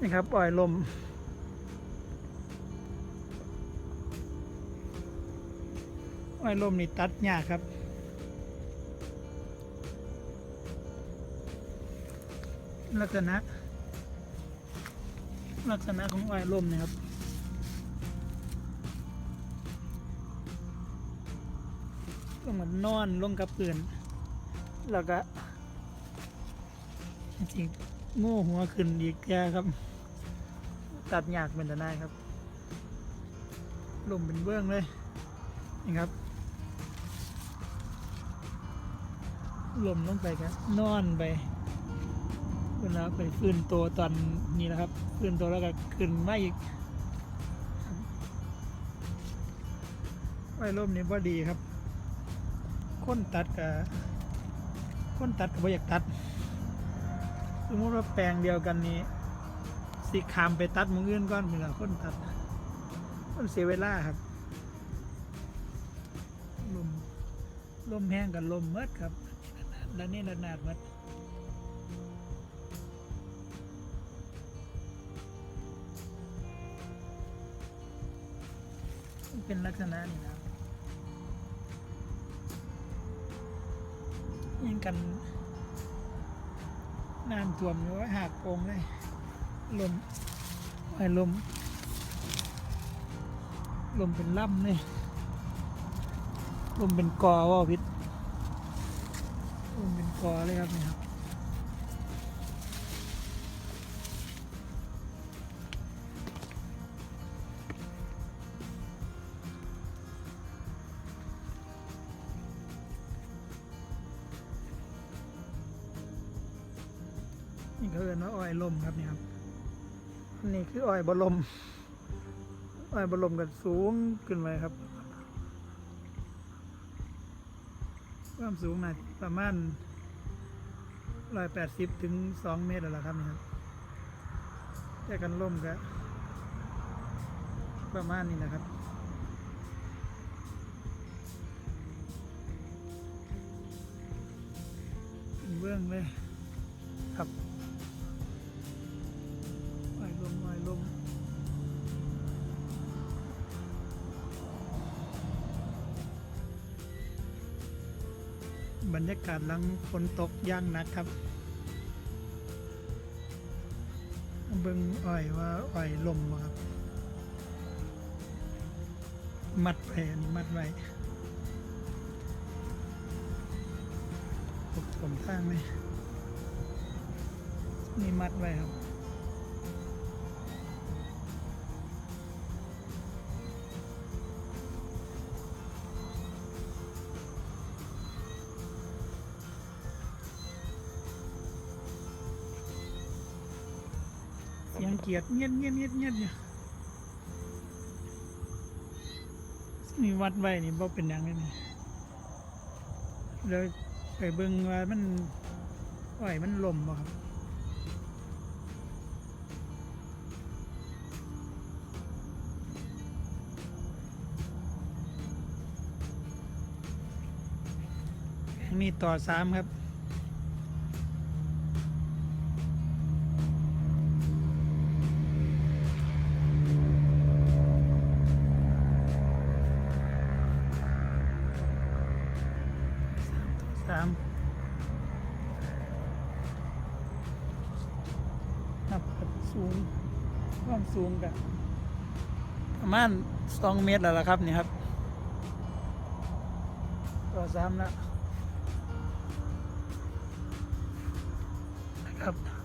นี่ครับอ้อยลมอ้อยลมนี่ตัดยากครับลักษณะ ลักษณะของอ้อยลมเนี่ยครับ ก็เหมือนนอนลงกับปืนแล้วก็จริง โง่หัวขึ้นอีกแกครับ ตัดยากเป็นแต่ได้ครับ ลมเป็นเบื้องเลยนี่ครับ ลมลงไปครับ นอนไปเวลาไปฟื้นตัวตอนนี้แหละครับ ฟื้นตัวแล้วก็ขึ้นมาอีกไอ้ลมนี้ว่าดีครับ คนตัดกับคนตัดกับอยากตัด สมมติว่าแปลงเดียวกันนี้สิขามไปตัดมึงอื่นก่อนเพื่อคนตัดมันเสียเวลาครับลมลมแห้งกับลมเมดครับด้านนี้ระนาดเมดเป็นลักษณะนี้นะครับยิงกัน น้ำท่วมอยู่หาหักโปงเลยลมไอ้ลม ลมเป็นล่ำเลยลมเป็นกอว่าพิษลมเป็นกอเลยครับนี่ครับ นี่เขาเรียกว่าอ้อยลมครับนี่ครับนนี้คืออ้อยบลมอ้อยบลมกันสูงขึ้นไปครับความสูงน่ะประมาณร้อยแปดสิบถึงสองเมตรแล้วครับนี่ครับแต่กันล่มก็ประมาณนี้นะครับเป็นเบื้องเลยครับ บรรยากาศหลังฝนตกย่างนักครับ เบิ่งอ้อยว่าอ้อยลมครับ มัดแผนมัดไว้ผมข้างไหมนี่มัดไว้ครับ ยงเกียดเงียบเงียบเงียบเงียบอยู่นี่วัดไว้นี่บ่เป็นอย่างนี้นี่เลยไปเบิ่งว่ามันอ้อยมันลมบ่ครับอันนี้ต่อสามครับ สามครับสูงความสูงกันประมาณสองเมตรแล้วล่ะครับนี่ครับต่อสามแล้วนะครับ